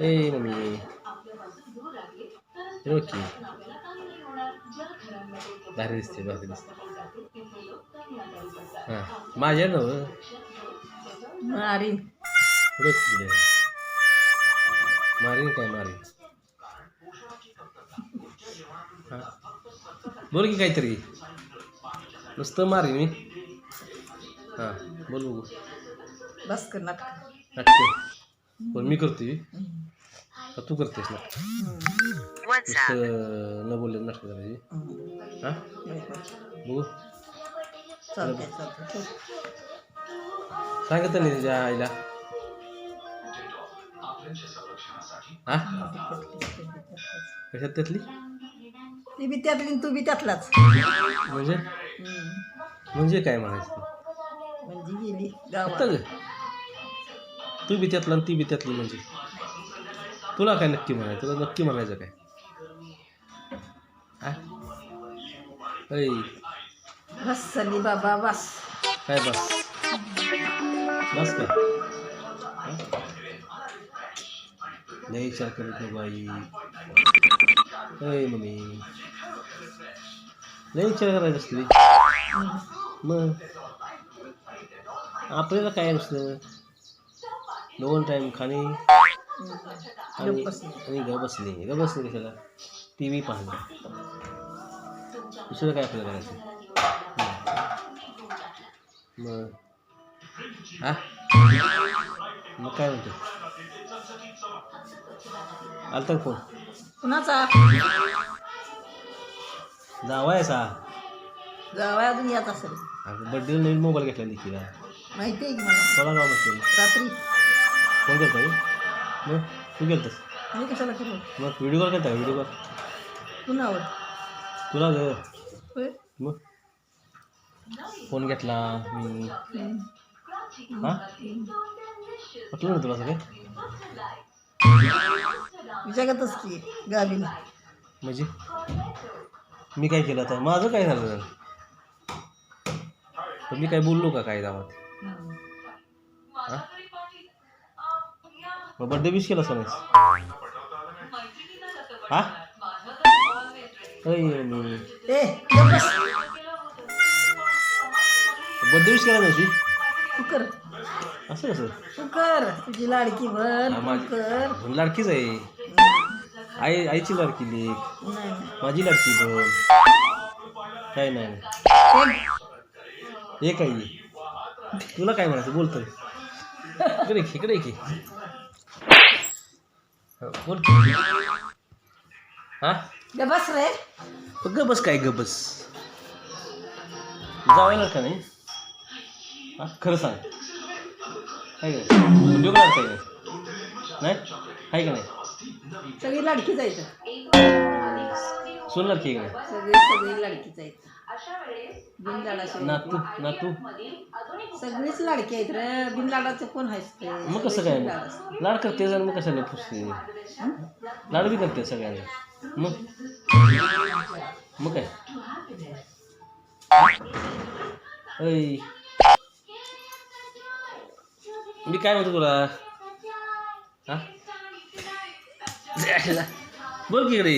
ए mummy रोकी भारी दिसते भारी दिसते हां माझ्या नव मारीन रोकी मारीन काय मारीन हां बोल की काहीतरी नुसतं मारीन मी हां बोल बघू बस कर नाटक नाटक पण मी करते का तू करतेस ना. न बोलले नाटक करायची. हां? बघू. सांगितलं नाही तुझ्या आईला. हा? कशात त्यातली? ती बी त्यातली तू बी त्यातलाच. म्हणजे. म्हणजे काय म्हणायचं? म्हणजे गेली गावात. तू बी त्यातला आणि ती बी त्यातली म्हणजे. तुला काय नक्की म्हणायचं? तुला नक्की म्हणायचं काय? ऐ, बस सली बाबा बस. काय बस? बस काय हा? लय विचार करत नको बाई. ऐ मम्मी. लय विचार करायचं असते मग? आपल्याला काय नसतं दोन टाईम खाणे आणि. आणि ग बसणे ग बसणे कशाला? टी व्ही पाहणे दुसरं काय आपल्याला करायचं. मग? हा मग काय म्हणतो? आलता का फोन? कुणाचा? जावायचा. जावा अजून येत असेल. अगं बड्डे नवीन मोबाईल घेतला लिखीला माहिती आहे की मला? रात्री. कोण करता मग तू गेलतस. मी कशाला करू मग व्हिडिओ कॉल करता व्हिडिओ कॉल कुणावर? तुला ग. मग? फोन घेतला मी. हा? म्हटलं ना तुला सगळे? विचारतच की गावीला. म्हणजे? मी काय केलं आता? माझं काय झालं? तर मी काय बोललो का काय गावात. हा? मग बड्डे विश केला सोनेस हा? बड्डे विश केला नव्हती तू कर असं कसं तू कर तुझी लाडकी भर माझी कर लाडकीच आहे आई आईची लाडकी लेख नाही माझी लाडकी बन काय नाही ए, हे काय तुला काय म्हणायचं बोलतोय इकडे ये, इकडे ये की बोल की. हा? गप्प बस रे. ग बस काय ग बस जावायला का नाही? हा खरं सांग. व्हिडिओ काढ काय नाही? आहे का नाही? सगळी लाडकी जायचं सोन आहे का नाही? सगळी सगळी लाडकी जायचं नातू नातू. सगळीच लाडकी आहेत रे. बिनलाडाचं कोण आहेस ते? मग कसं काय? मग? लाड करते जण मग कशाला पुसते लाड बी करते सगळ्यांना. मग? मग काय? ऐ. मी काय म्हणतो तुला? हा? बोल की इकडे.